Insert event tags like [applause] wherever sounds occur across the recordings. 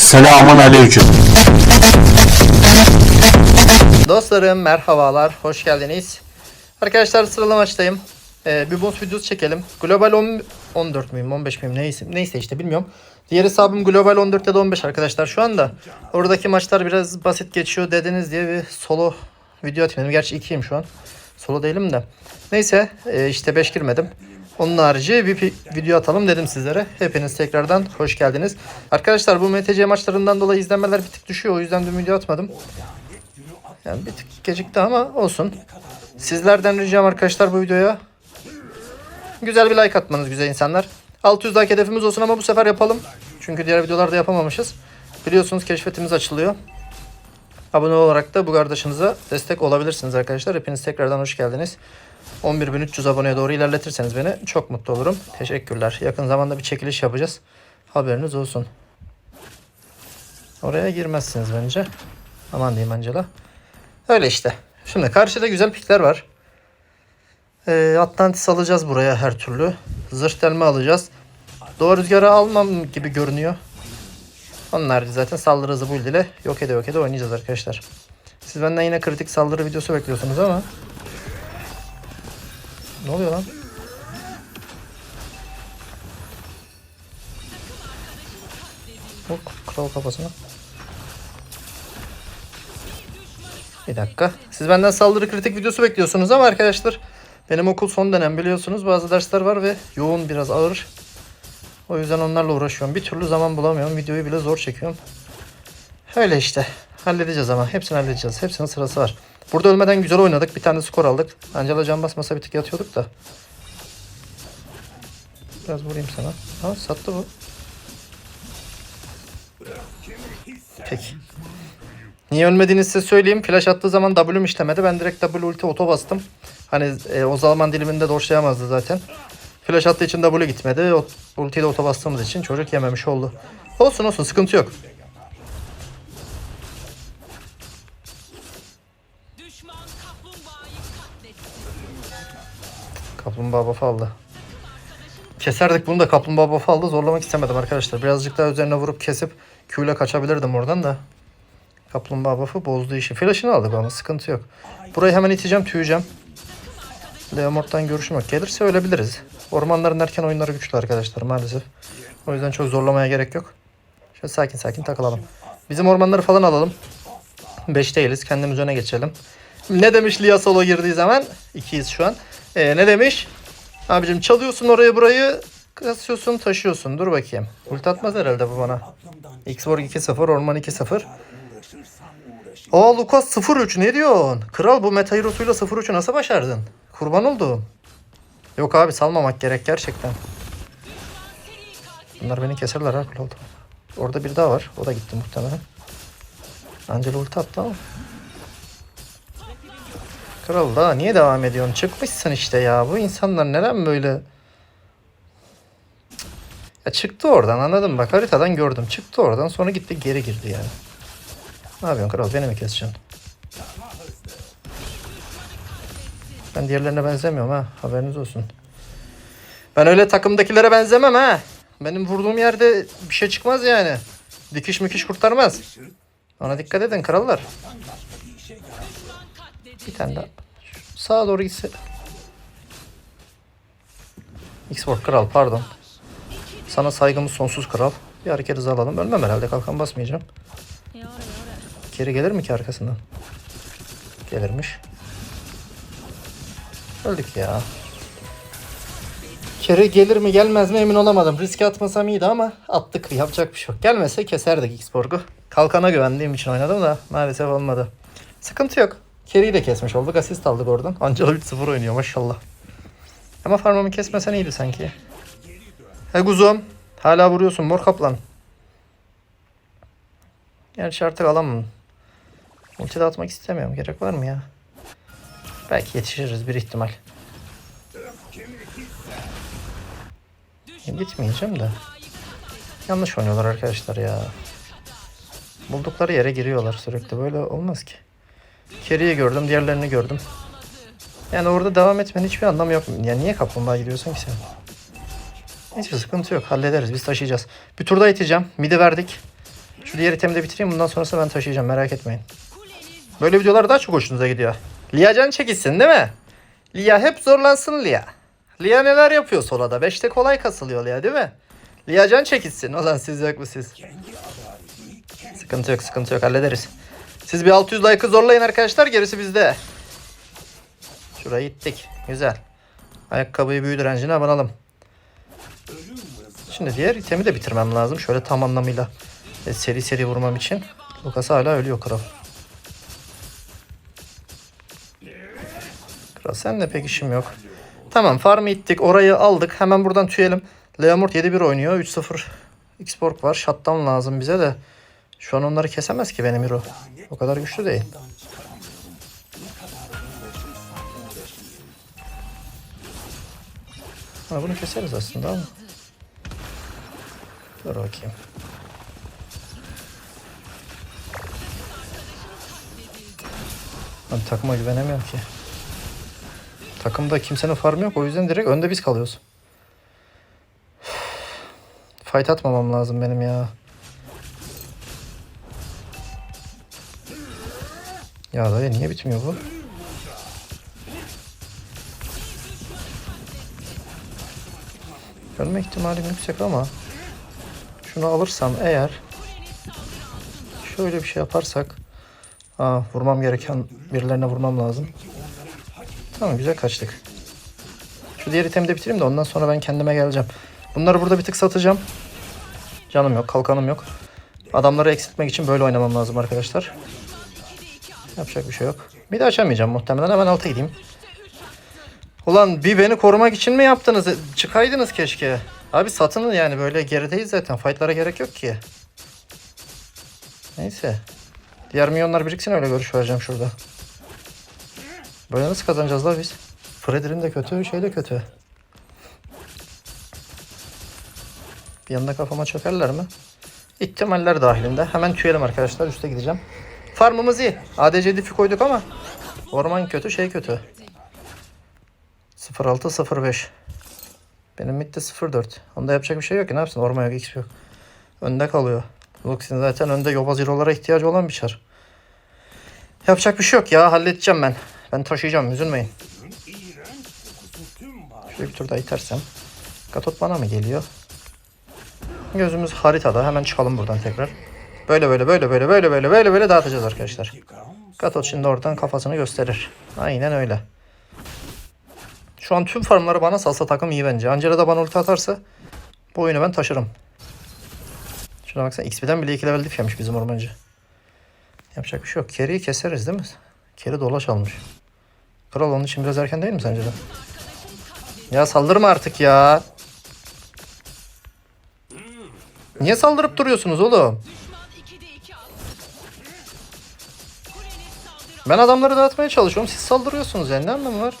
Selamun aleyküm. Dostlarım merhabalar, hoş geldiniz. Arkadaşlar sıralamaçtayım. Ee, bir bonus videosu çekelim. Global 10, 14 müyüm, 15 miyim neyse, neyse işte bilmiyorum. Diğer hesabım Global 14 ya da 15 arkadaşlar şu anda. Oradaki maçlar biraz basit geçiyor dediniz diye bir solo video atmadım. Gerçi 2'yim şu an. Solo değilim de. Neyse e, işte 5 girmedim. Onun harici bir video atalım dedim sizlere. Hepiniz tekrardan hoş geldiniz. Arkadaşlar bu MTC maçlarından dolayı izlenmeler bir tık düşüyor. O yüzden bir video atmadım. Yani bir tık gecikti ama olsun. Sizlerden ricam arkadaşlar bu videoya güzel bir like atmanız güzel insanlar. 600 like hedefimiz olsun ama bu sefer yapalım. Çünkü diğer videolarda yapamamışız. Biliyorsunuz keşfetimiz açılıyor. Abone olarak da bu kardeşinize destek olabilirsiniz arkadaşlar. Hepiniz tekrardan hoş geldiniz. 11.300 aboneye doğru ilerletirseniz beni çok mutlu olurum. Teşekkürler. Yakın zamanda bir çekiliş yapacağız. Haberiniz olsun. Oraya girmezsiniz bence. Aman diyeyim Angela. Öyle işte. Şimdi karşıda güzel pikler var. Ee, Atlantis alacağız buraya her türlü. Zırh delme alacağız. Doğu rüzgarı almam gibi görünüyor. Harici zaten saldırı hızı build ile yok ede yok ede oynayacağız arkadaşlar. Siz benden yine kritik saldırı videosu bekliyorsunuz ama. Ne oluyor lan? Vur kral kafasına. Bir dakika. Siz benden saldırı kritik videosu bekliyorsunuz ama arkadaşlar benim okul son dönem biliyorsunuz bazı dersler var ve yoğun biraz ağır. O yüzden onlarla uğraşıyorum. Bir türlü zaman bulamıyorum. Videoyu bile zor çekiyorum. Öyle işte. Halledeceğiz ama. Hepsini halledeceğiz. Hepsinin sırası var. Burada ölmeden güzel oynadık. Bir tane skor aldık. Angela can basmasa bir tık yatıyorduk da. Biraz vurayım sana. Ha sattı bu. Peki. Niye ölmediğini size söyleyeyim. Flash attığı zaman W'm işlemedi. Ben direkt W ulti oto bastım. Hani e, o zaman diliminde doşlayamazdı zaten. Flash attığı için W gitmedi. O, ultiyi de oto bastığımız için çocuk yememiş oldu. Olsun olsun sıkıntı yok. Kaplumbağa buff. Keserdik bunu da kaplumbağa buff. Zorlamak istemedim arkadaşlar. Birazcık daha üzerine vurup kesip Q ile kaçabilirdim oradan da. Kaplumbağa buff'ı bozdu işi. Flash'ını aldık ama sıkıntı yok. Burayı hemen iteceğim, tüyeceğim. Leomord'dan görüşüm yok. Gelirse ölebiliriz. Ormanların erken oyunları güçlü arkadaşlar maalesef. O yüzden çok zorlamaya gerek yok. Şöyle sakin sakin takılalım. Bizim ormanları falan alalım. 5 değiliz. Kendimiz öne geçelim. Ne demiş Lia Solo girdiği zaman? 2'yiz şu an. Ee, ne demiş? Abicim çalıyorsun orayı burayı kasıyorsun taşıyorsun. Dur bakayım. Ult atmaz herhalde bu bana. Xborg 2-0 Orman 2-0. Aa Lucas 0-3 ne diyorsun? Kral bu meta hero'suyla 0-3'ü nasıl başardın? Kurban oldum. Yok abi salmamak gerek gerçekten. Bunlar beni keserler ha. Orada bir daha var. O da gitti muhtemelen. Angela ulti attı ama. Kral daha niye devam ediyorsun? Çıkmışsın işte ya. Bu insanlar neden böyle... Ya çıktı oradan anladın mı? Bak haritadan gördüm. Çıktı oradan sonra gitti geri girdi yani. Ne yapıyorsun kral? Beni mi keseceksin? Ben diğerlerine benzemiyorum ha. Haberiniz olsun. Ben öyle takımdakilere benzemem ha. Benim vurduğum yerde bir şey çıkmaz yani. Dikiş mükiş kurtarmaz. Ona dikkat edin krallar. Bir tane daha. Sağa doğru gitse. Xbox kral pardon. Sana saygımız sonsuz kral. Bir hareket hızı alalım. Ölmem herhalde kalkan basmayacağım. Geri gelir mi ki arkasından? Gelirmiş. Öldük ya. Geri gelir mi gelmez mi emin olamadım. Riske atmasam iyiydi ama attık. Yapacak bir şey yok. Gelmese keserdik Xborg'u. Kalkana güvendiğim için oynadım da maalesef olmadı. Sıkıntı yok. Kerry'i de kesmiş olduk. Asist aldık oradan. Angela 3-0 oynuyor maşallah. Ama farmamı kesmesen iyiydi sanki. He kuzum. Hala vuruyorsun mor kaplan. Gerçi artık alamam. Ulti atmak istemiyorum. Gerek var mı ya? Belki yetişiriz bir ihtimal. Gitmeyeceğim de. Yanlış oynuyorlar arkadaşlar ya. Buldukları yere giriyorlar sürekli. Böyle olmaz ki. Kerry'i gördüm, diğerlerini gördüm. Yani orada devam etmenin hiçbir anlamı yok. Ya niye kaplumbağa gidiyorsun ki sen? Neyse sıkıntı yok. Hallederiz. Biz taşıyacağız. Bir turda iteceğim. Midi verdik. Şu diğer itemi de bitireyim. Bundan sonrasını ben taşıyacağım. Merak etmeyin. Böyle videolar daha çok hoşunuza gidiyor. Lia can çekilsin değil mi? Lia hep zorlansın Lia. Lia neler yapıyor solada? 5'te kolay kasılıyor Lia değil mi? Lia can çekilsin. Zaman siz yok mu siz? Sıkıntı yok sıkıntı yok hallederiz. Siz bir 600 like'ı zorlayın arkadaşlar gerisi bizde. Şurayı ittik. Güzel. Ayakkabıyı büyü direncine abanalım. Şimdi diğer itemi de bitirmem lazım. Şöyle tam anlamıyla e, seri seri vurmam için. Lucas hala ölüyor kral. Kral sen de pek işim yok. Tamam farmı ittik. Orayı aldık. Hemen buradan tüyelim. Leomort 7-1 oynuyor. 3-0 Xborg var. Shutdown lazım bize de. Şu an onları kesemez ki benim hero. O kadar güçlü değil. Ha, bunu keseriz aslında ama. Dur bakayım. Ben takıma güvenemiyorum ki. Takımda kimsenin farmı yok o yüzden direkt önde biz kalıyoruz. Fight atmamam lazım benim ya. Ya dayı niye bitmiyor bu? Ölme ihtimalim yüksek ama şunu alırsam eğer şöyle bir şey yaparsak Aa, vurmam gereken birilerine vurmam lazım. Tamam güzel kaçtık. Şu diğer itemi de bitireyim de ondan sonra ben kendime geleceğim. Bunları burada bir tık satacağım. Canım yok, kalkanım yok. Adamları eksiltmek için böyle oynamam lazım arkadaşlar. Yapacak bir şey yok. Bir de açamayacağım muhtemelen. Hemen alta gideyim. Ulan bir beni korumak için mi yaptınız? Çıkaydınız keşke. Abi satın yani böyle gerideyiz zaten. Fightlara gerek yok ki. Neyse. Diğer milyonlar biriksin öyle görüş vereceğim şurada. Böyle nasıl kazanacağız la biz? Fredrin de kötü, şey de kötü. Bir yanında kafama çökerler mi? İhtimaller dahilinde. Hemen tüyelim arkadaşlar. Üste gideceğim. Farmımız iyi. ADC difi koyduk ama orman kötü, şey kötü. 06-05. Benim midde 04. Onda yapacak bir şey yok ki. Ne yapsın? Orman yok, XP yok. Önde kalıyor. Lux'in zaten önde yobaz hero'lara ihtiyacı olan bir çar. Yapacak bir şey yok ya. Halledeceğim ben. Ben taşıyacağım. Üzülmeyin. Şöyle bir tur daha itersem. Gatot bana mı geliyor? Gözümüz haritada. Hemen çıkalım buradan tekrar. Böyle böyle böyle böyle böyle böyle böyle böyle dağıtacağız arkadaşlar. Gatot şimdi oradan kafasını gösterir. Aynen öyle. Şu an tüm farmları bana salsa takım iyi bence. Angela da bana ulti atarsa bu oyunu ben taşırım. Şuna baksana XP'den bile 2 level yemiş bizim ormancı. Yapacak bir şey yok. Carry'i keseriz değil mi? Carry dolaş almış. Kral onun için biraz erken değil mi sence de? Ya saldırma artık ya. Niye saldırıp duruyorsunuz oğlum? Ben adamları dağıtmaya çalışıyorum. Siz saldırıyorsunuz yani ne anlamı var?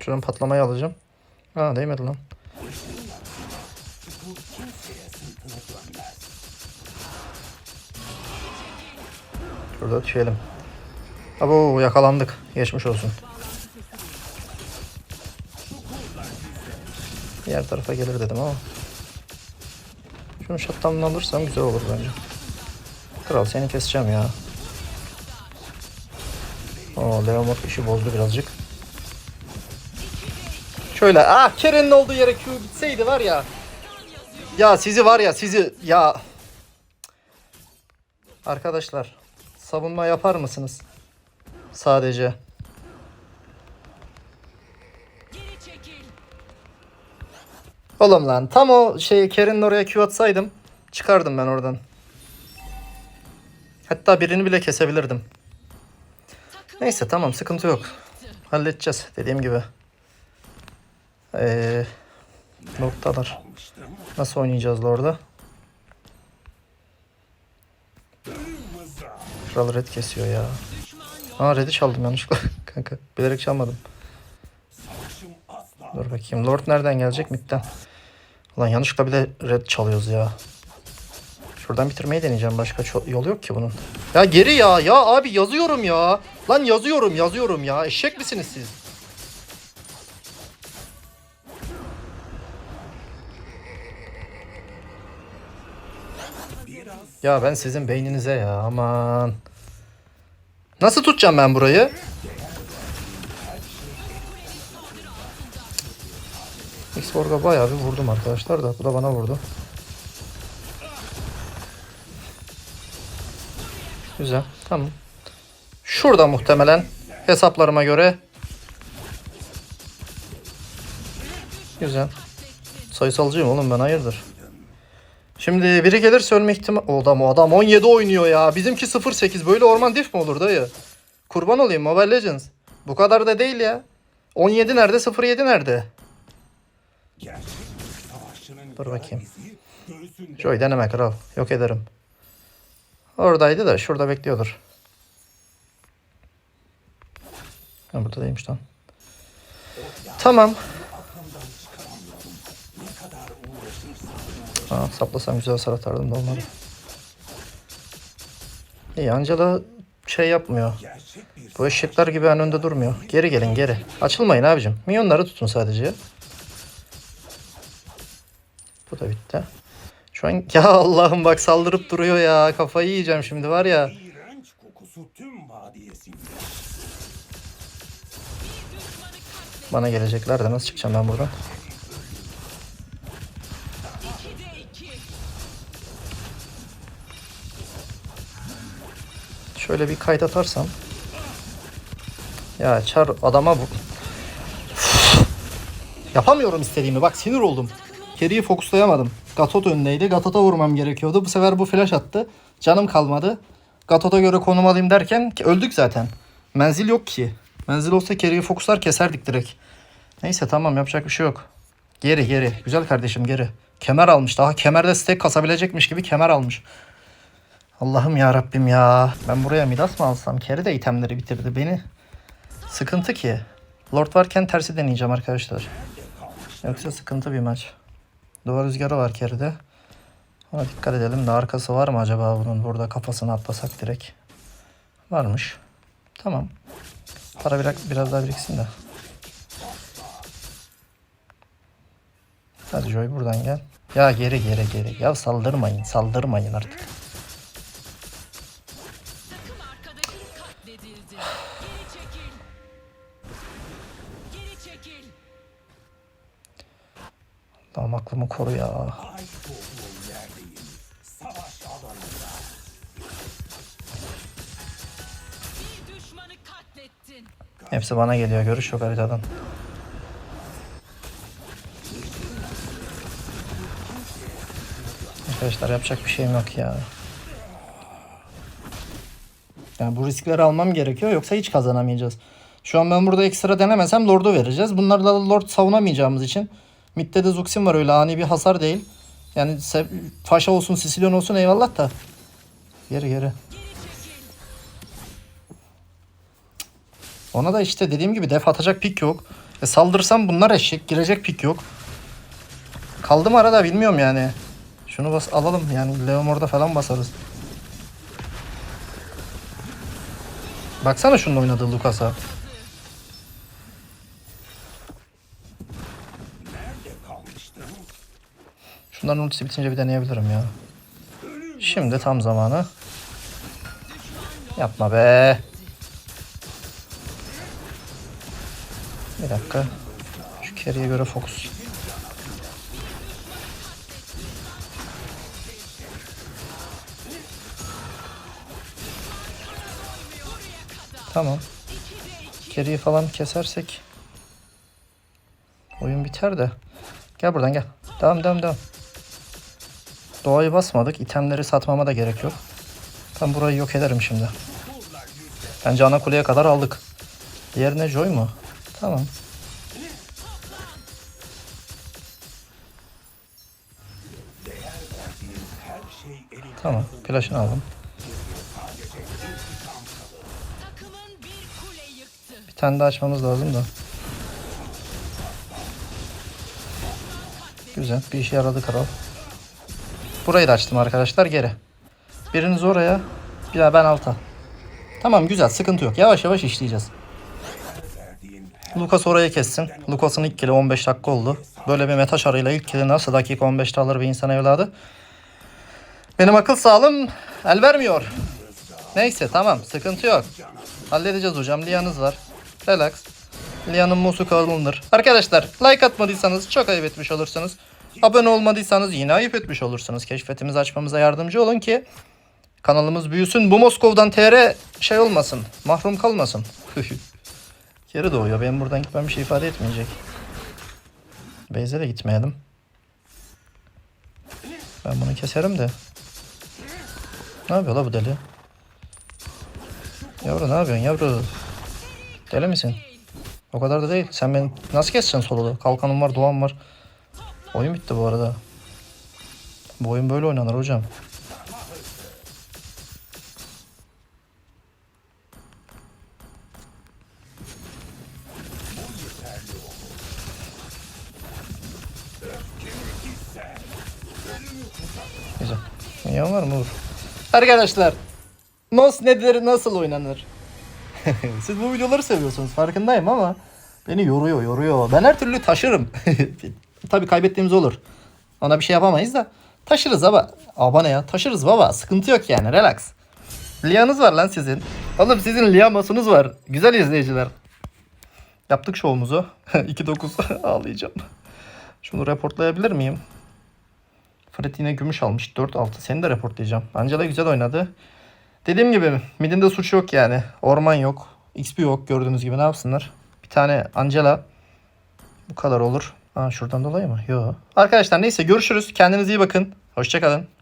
Şuradan patlamayı alacağım. Aa değmedi lan. Şurada tüyelim. Abo yakalandık. Geçmiş olsun. Diğer tarafa gelir dedim ama. Şunu shutdown'ını alırsam güzel olur bence. Kral seni keseceğim ya. Oo Leomort işi bozdu birazcık. Şöyle ah Keren'in olduğu yere Q gitseydi var ya. Ya sizi var ya sizi ya. Arkadaşlar savunma yapar mısınız? Sadece. Oğlum lan tam o şey Keren'in oraya Q atsaydım çıkardım ben oradan. Hatta birini bile kesebilirdim. Neyse tamam sıkıntı yok. Halledeceğiz dediğim gibi. Ee, noktalar. Nasıl oynayacağız orada? Kral red kesiyor ya. Aa red'i çaldım yanlışlıkla [laughs] kanka. Bilerek çalmadım. Dur bakayım. Lord nereden gelecek? Mid'den. Ulan yanlışlıkla bile red çalıyoruz ya. Şuradan bitirmeyi deneyeceğim. Başka yol yok ki bunun. Ya geri ya. Ya abi yazıyorum ya. Lan yazıyorum yazıyorum ya. Eşek misiniz siz? Ya ben sizin beyninize ya aman. Nasıl tutacağım ben burayı? Xborg'a bayağı bir vurdum arkadaşlar da bu da bana vurdu. Güzel tamam. Şurada muhtemelen hesaplarıma göre. Güzel. Sayısalcıyım oğlum ben hayırdır. Şimdi biri gelirse ölme ihtimal... O adam, o adam 17 oynuyor ya. Bizimki 08. Böyle orman diff mi olur dayı? Kurban olayım Mobile Legends. Bu kadar da değil ya. 17 nerede 07 nerede? Dur bakayım. Joy deneme kral. Yok ederim. Oradaydı da şurada bekliyordur. Ha, burada değilmiş lan. Tamam. Ha, saplasam güzel hasar atardım da olmadı. İyi Angela şey yapmıyor. Bu eşekler gibi en önde durmuyor. Geri gelin geri. Açılmayın abicim. Minyonları tutun sadece. Bu da bitti. Şu an [laughs] ya Allah'ım bak saldırıp duruyor ya. Kafayı yiyeceğim şimdi var ya. Bana gelecekler de nasıl çıkacağım ben buradan? Şöyle bir kayıt atarsam. Ya çar adama bu. [laughs] Yapamıyorum istediğimi. Bak sinir oldum. Geriyi fokuslayamadım. Gatot önündeydi. Gatot'a vurmam gerekiyordu. Bu sefer bu flash attı. Canım kalmadı. Gatot'a göre konum alayım derken öldük zaten. Menzil yok ki. Menzil olsa geriyi fokuslar keserdik direkt. Neyse tamam yapacak bir şey yok. Geri geri. Güzel kardeşim geri. Kemer almış. Daha kemerde stack kasabilecekmiş gibi kemer almış. Allah'ım ya Rabbim ya. Ben buraya Midas mı alsam? Keri de itemleri bitirdi beni. Sıkıntı ki. Lord varken tersi deneyeceğim arkadaşlar. Yoksa sıkıntı bir maç. Duvar rüzgarı var Keri'de. Ona dikkat edelim de arkası var mı acaba bunun? Burada kafasını atlasak direkt. Varmış. Tamam. Para biraz, biraz daha biriksin de. Hadi Joy buradan gel. Ya geri geri geri. Ya saldırmayın saldırmayın artık. Tamam aklımı koru ya. Hepsi bana geliyor. Görüş yok haritadan. Arkadaşlar yapacak bir şeyim yok ya. Yani bu riskleri almam gerekiyor yoksa hiç kazanamayacağız. Şu an ben burada ekstra denemesem Lord'u vereceğiz. Bunlarla Lord savunamayacağımız için. Mid'de de Zuxin var öyle ani bir hasar değil. Yani Faşa olsun Sicilyon olsun eyvallah da. Geri geri. Ona da işte dediğim gibi def atacak pik yok. E saldırsam bunlar eşek. Girecek pik yok. Kaldım arada bilmiyorum yani. Şunu bas alalım yani Leomor'da falan basarız. Baksana şunun oynadığı Lucas'a. Şunların ultisi bitince bir deneyebilirim ya. Şimdi tam zamanı. Yapma be. Bir dakika. Şu carry'e göre fokus. Tamam. Carry'i falan kesersek oyun biter de. Gel buradan gel. Devam devam devam. Doğayı basmadık. İtemleri satmama da gerek yok. Ben burayı yok ederim şimdi. Bence ana kuleye kadar aldık. Diğerine Joy mu? Tamam. Tamam. Flash'ını aldım. Bir tane daha açmamız lazım da. Güzel. Bir işe yaradı kral. Burayı da açtım arkadaşlar. Geri. Biriniz oraya. Bir daha ben alta. Tamam güzel. Sıkıntı yok. Yavaş yavaş işleyeceğiz. Lucas oraya kessin. Lucas'ın ilk kili 15 dakika oldu. Böyle bir meta şarıyla ilk kili nasıl dakika 15'te alır bir insan evladı. Benim akıl sağlığım el vermiyor. Neyse tamam sıkıntı yok. Halledeceğiz hocam. Lia'nız var. Relax. Lia'nın musu alınır. Arkadaşlar like atmadıysanız çok ayıp etmiş olursunuz. Abone olmadıysanız yine ayıp etmiş olursunuz. Keşfetimizi açmamıza yardımcı olun ki kanalımız büyüsün. Bu Moskov'dan TR şey olmasın. Mahrum kalmasın. [laughs] Geri doğuyor. Benim buradan gitmem bir şey ifade etmeyecek. Beyze de gitmeyelim. Ben bunu keserim de. Ne yapıyor la bu deli? Yavru ne yapıyorsun yavru? Deli misin? O kadar da değil. Sen beni nasıl keseceksin soloda? Kalkanım var, doğan var. Oyun bitti bu arada. Bu oyun böyle oynanır hocam. Güzel. Yan var mı Uğur? Arkadaşlar. Nos nedir, nasıl oynanır? [laughs] Siz bu videoları seviyorsunuz farkındayım ama beni yoruyor yoruyor. Ben her türlü taşırım. [laughs] Tabii kaybettiğimiz olur. Ona bir şey yapamayız da. Taşırız baba. Aba ne ya? Taşırız baba. Sıkıntı yok yani. Relax. Lia'nız var lan sizin. Oğlum sizin Lia masunuz var. Güzel izleyiciler. Yaptık şovumuzu. [laughs] 2-9 [laughs] ağlayacağım. Şunu reportlayabilir miyim? Fred yine gümüş almış. 4-6. Seni de reportlayacağım. Angela güzel oynadı. Dediğim gibi midinde suç yok yani. Orman yok. XP yok gördüğünüz gibi ne yapsınlar? Bir tane Angela. Bu kadar olur. Aa şuradan dolayı mı? Yok. Arkadaşlar neyse görüşürüz. Kendinize iyi bakın. Hoşçakalın.